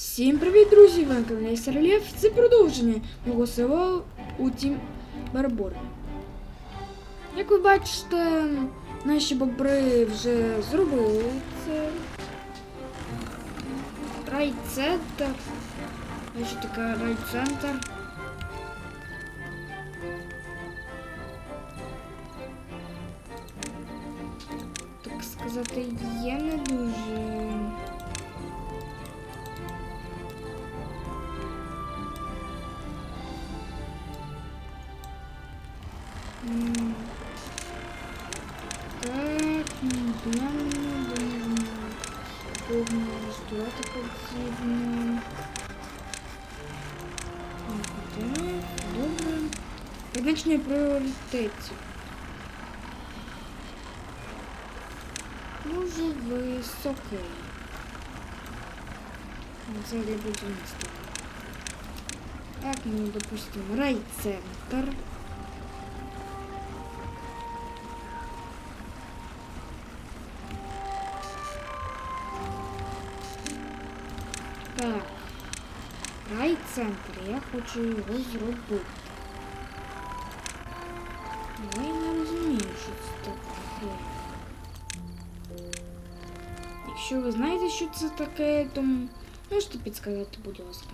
Всім привіт, друзі! На каналі Серлєв. Це продовження мого села у Тім Барбор. Як ви бачите, наші бобри вже зробили це. Райцентр. Що таке райцентр? Так сказати, я Так, ну, плавно, будемо повно влаштувати потрібно. Так, добре. Призначення пріоритетів. Дуже високе. Це для будівництва. Так, ну, допустимо, райцентр. Так. Райцентр. Я хочу його зробити. Але я не розумію, що це таке. Якщо ви знаєте, що це таке, то можете підсказати, будь ласка.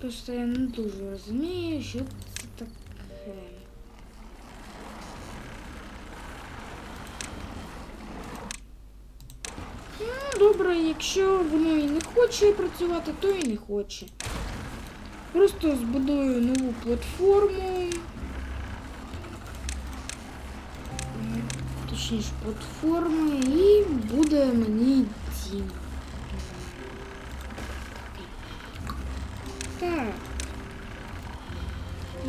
Просто я не дуже розумію, що це таке. Якщо воно і не хоче працювати, то і не хоче. Просто збудую нову платформу. Точніше, платформи і буде мені дім. Так.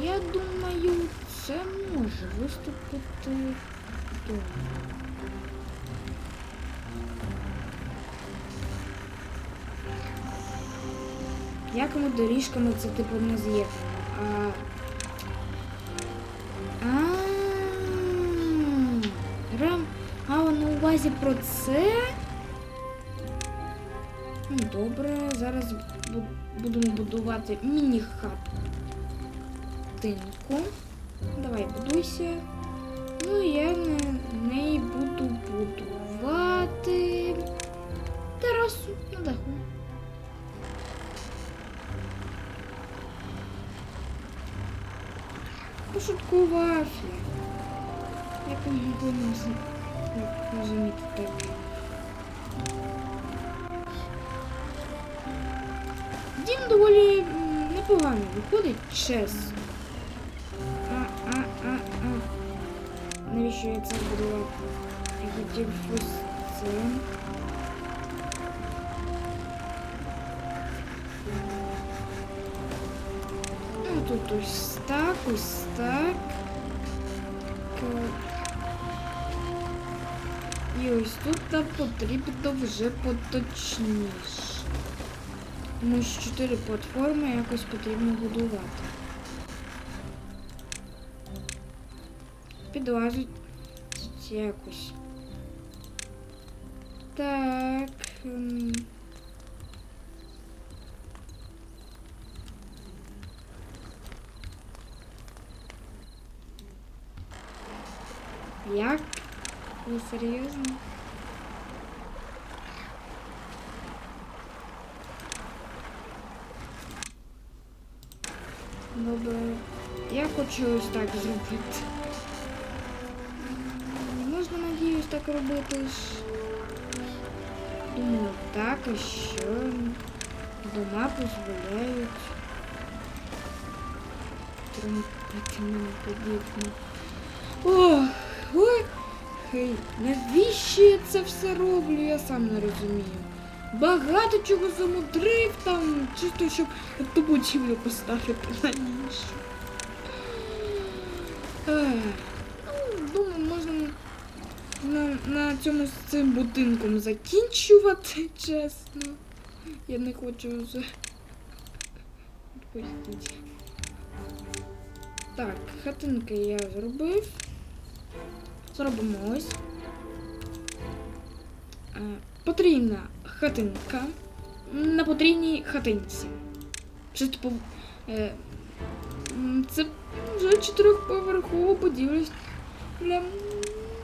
Я думаю, це може виступити. Добре. Як ми доріжками це типу не з'єднано. А... А... На увазі про це? Ну, Добре, зараз будемо будувати міні-хатинку. Давай, будуйся. Ну, я на Пошуткував я. Як ви могли не з- не розуміти таке? Дім доволі м, непогано виходить, чесно. А, а, а, а. Навіщо я це будував? Я хотів ось це. Тут ось так, ось так. І ось тут нам потрібно вже поточніше. Тому що чотири платформи якось потрібно будувати. Підлазить якось. Так. Як? Ви серйозно? Добре. Я хочу ось так зробити. Можна, надіюсь, так робити ж. Думаю, так, а що дома дозволяють. Тримати мене подібне. Ох, хей, навіщо я це все роблю, я сам не розумію. Багато чого замудрив там, чисто щоб ту будівлю поставити на іншу. Ну, думаю, можна на, на цьому з цим будинком закінчувати, чесно. Я не хочу вже. Відпустіть. Так, хатинки я зробив. Зробимо ось. Е, Потрійна хатинка на потрійній хатинці. Типу. Е, це вже чотирьохповерхова будівля.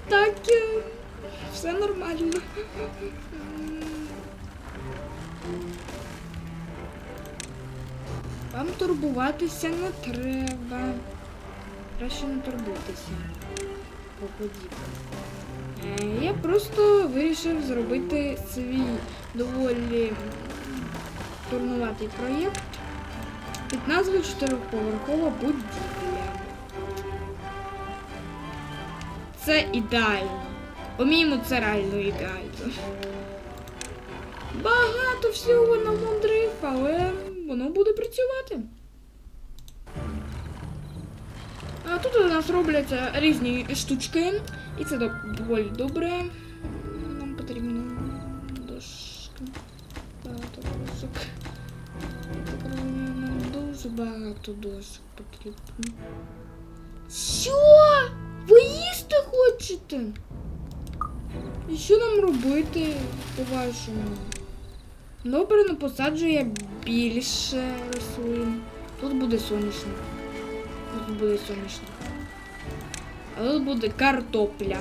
Так, е, все нормально. Вам турбуватися не треба. Краще не турбуйтеся. Подібне. Я просто вирішив зробити свій доволі турнуватий проєкт під назвою Чотирьохповерхова будівля. Це ідеально. По-моєму, це реально ідеально. Багато всього намудрив, але воно буде працювати. Тут у нас робляться різні штучки, і це доволі добре. Нам потрібно дошка. Багато дошок. Нам дуже багато дошок потрібно. Що? Ви їсти хочете? І що нам робити, по-вашому? Добре, ну посаджу я більше рослин. Тут буде сонячно. Тут буде сонячно. А тут буде картопля.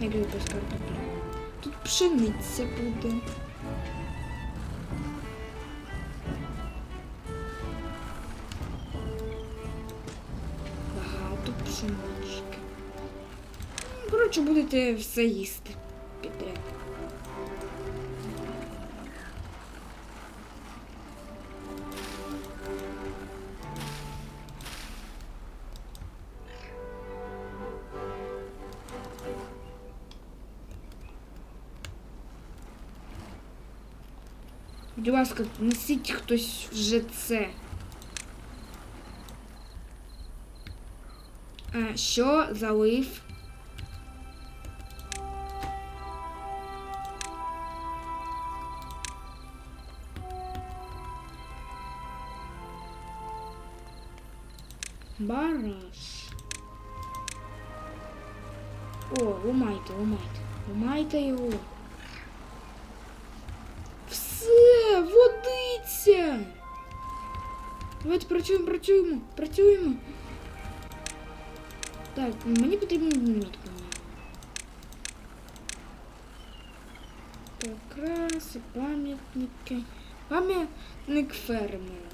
Як же без картопля? Тут пшениця буде. Багато пшенички. Коротше, будете все їсти ласка, несіть хтось вже це. А, що залив? Бараш. О, ломайте, ломайте. Ломайте його. Давайте працюємо, працюємо, працюємо. Так, мені потрібно дневник поміняти. Прикраси, пам'ятники. Пам'ятник фермера.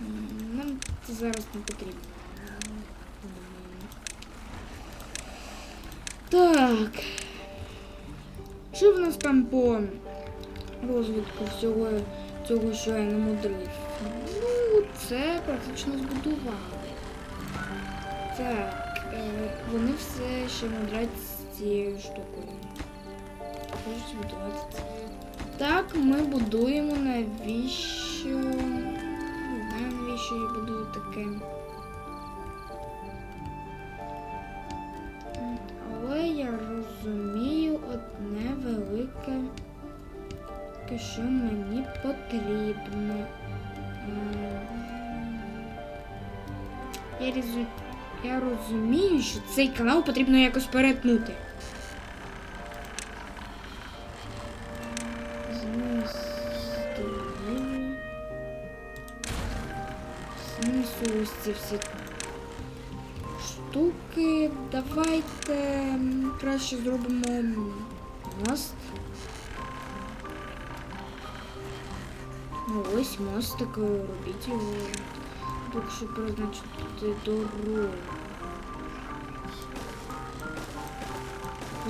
М, Нам це зараз не потрібно. Так. Що в нас там по розвитку всього Цього, що я намудрив? Ну, це практично збудували. Так, е, вони все ще мудрять з цією штукою. Можуть збудувати це. Так, ми будуємо навіщо. Не знаю, навіщо я будую таке. Але я розумію одне велике, що мені потрібно. Я, резу... я розумію, що цей канал потрібно якось перетнути. Знесу ось ці всі штуки. Давайте краще зробимо мост. Ну, ось мост такий, робіть його. Поки що призначити дорогу.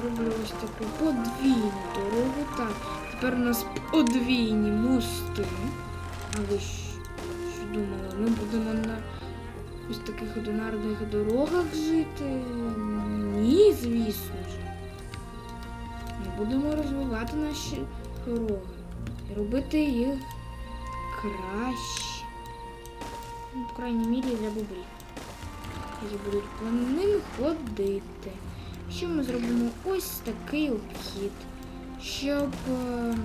Роблю ось таку подвійну дорогу. Так, тепер у нас подвійні мости. А ви що думали? Ми будемо на ось таких одинарних дорогах жити? Ні, звісно ж. Ми будемо розвивати наші дороги і робити їх краще. Ну, по крайній мірі для бобрів. Які будуть по ходити. Що ми зробимо ось такий обхід, щоб е,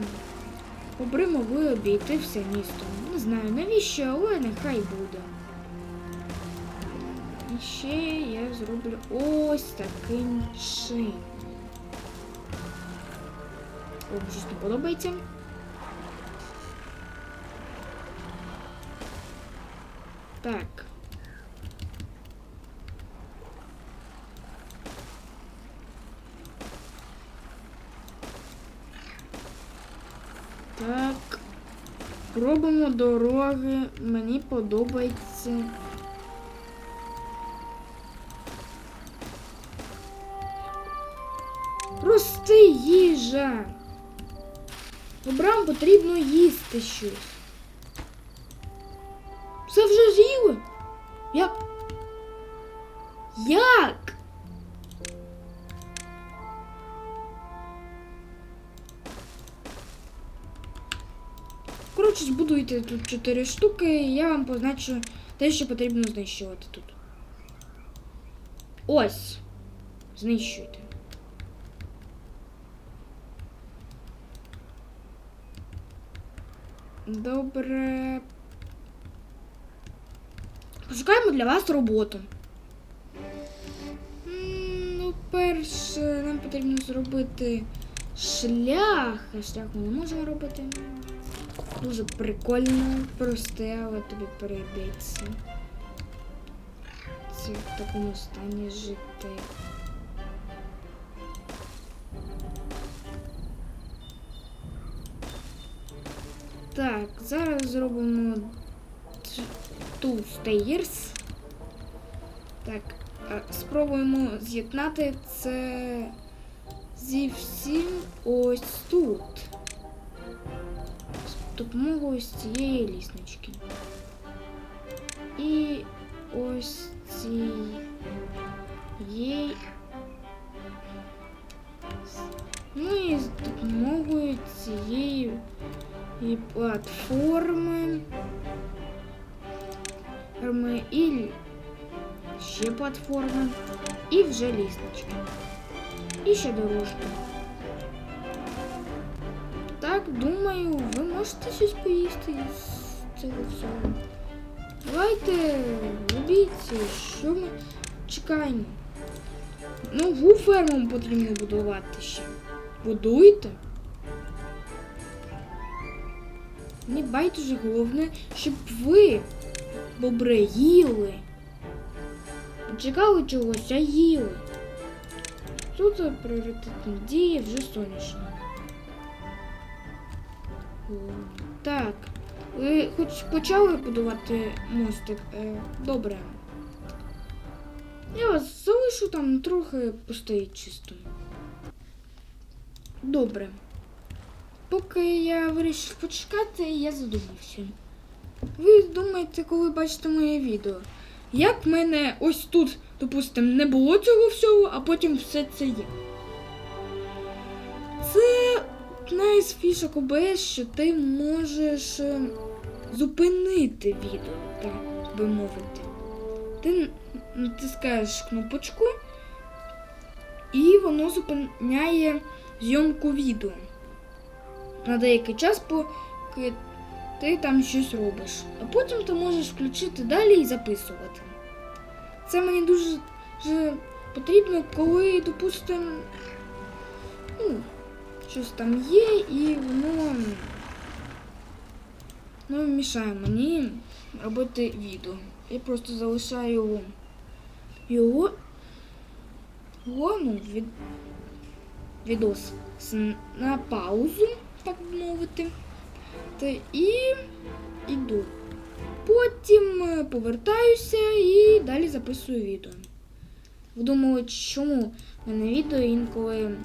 бобри могли обійти все місто. Не знаю навіщо, але нехай буде. І ще я зроблю ось таким чином. вам щось не подобається. Так. Так. Робимо дороги. Мені подобається. Рости їжа. Бобрам потрібно їсти щось. Коротше, тут 4 штуки, і я вам позначу те, що потрібно знищувати тут. Ось. Знищуйте. Добре. Пошукаємо для вас роботу. Ну, перше, нам потрібно зробити шлях. Шлях ми не можемо робити. Дуже прикольно, просте, але тобі перейдеться. Це в такому стані жити. Так, зараз зробимо т- two stairs. Так, спробуємо з'єднати це зі всім ось тут. З допомогою ось цієї ліснички. І ось цієї. Ну і з допомогою цієї і платформи. Форми і ще платформи. І вже ліснички. І ще дорожки. Так, думаю, ви можете щось поїсти з цього всього. Давайте робіть, що ми чекаємо. Нову ферму потрібно будувати ще. Будуйте. Мені байдуже головне, щоб ви, бобре, їли. Чекали чогось, а їли. Тут пріоритетні дії вже сонячні. Так. Ви хоч почали будувати мостик? Е, добре. Я вас залишу там трохи постоїть чисто. Добре. Поки я вирішив почекати, я задумався. Ви думаєте, коли бачите моє відео, як в мене ось тут, допустимо, не було цього всього, а потім все це є. Одна із фішок ОБС, що ти можеш е, зупинити відео, так би мовити. Ти натискаєш кнопочку, і воно зупиняє зйомку відео на деякий час, поки ти там щось робиш. А потім ти можеш включити далі і записувати. Це мені дуже, дуже потрібно, коли, допустимо, ну, щось там є, і воно ну, мішає мені робити відео. Я просто залишаю його, ну, від, відос на паузу, так би мовити. Та і іду. Потім е, повертаюся і далі записую відео. Ви чому в мене відео інколи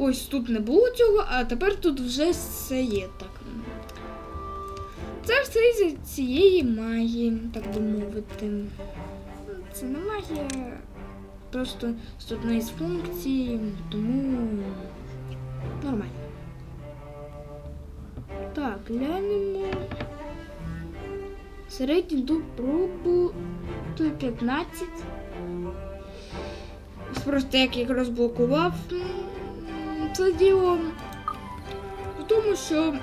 ось тут не було цього, а тепер тут вже все є так. Це все із цієї магії, так би мовити. Це не магія, просто це одна із функцій, тому нормально. Так, глянемо. Середній дуб пробу 15. Ось Просто як я розблокував це діло. В тому, що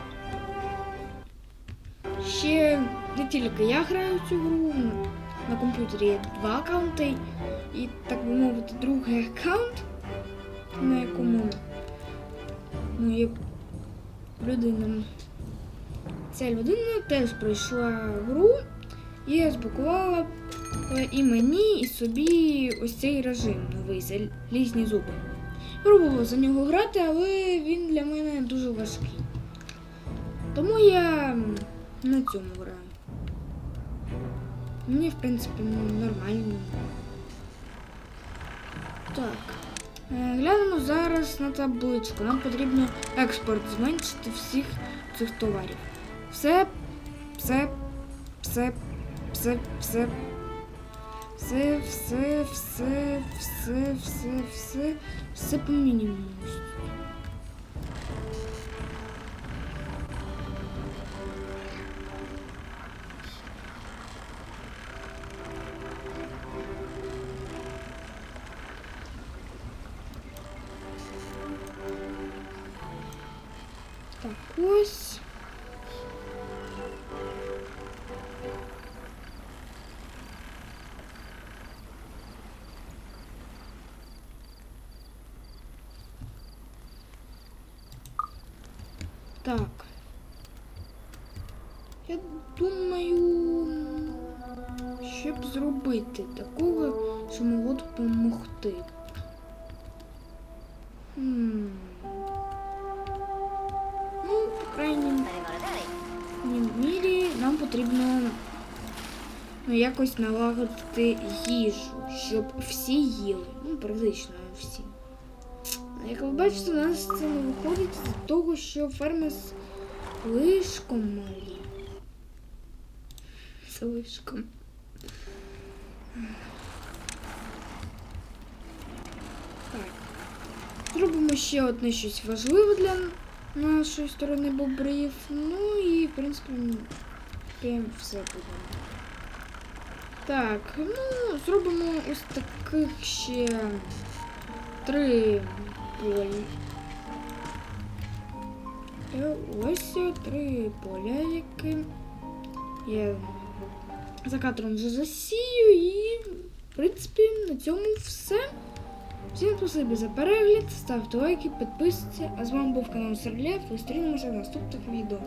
ще не тільки я граю цю гру, на комп'ютері є два аккаунти, і, так би мовити, другий аккаунт, на якому ну, є людина. Ця людина теж пройшла гру і розпакувала е, і мені, і собі ось цей режим новий залізні зуби. Пробувала за нього грати, але він для мене дуже важкий. Тому я на цьому граю. Мені, в принципі, ну, нормально. Так. Е, Глянемо зараз на табличку. Нам потрібно експорт зменшити всіх цих товарів. Все, все, все, все, все. Все, все, все, все, все, все, все по мінімуму. Так, ось. Потрібно ну, якось налагодити їжу, щоб всі їли. Ну, практично всі. Як ви бачите, у нас це не виходить з того, що ферми слишком малі. Слишком. Так. Зробимо ще одне щось важливе для нашої сторони бобрів. Ну і, в принципі, прям все буде. Так, ну, зробимо ось таких ще три полі. Е, Ось три поля, які я за кадром вже засію і, в принципі, на цьому все. Всім спасибі за перегляд, ставте лайки, підписуйтесь. А з вами був канал Серлєв. Зустрінемося в наступних відео.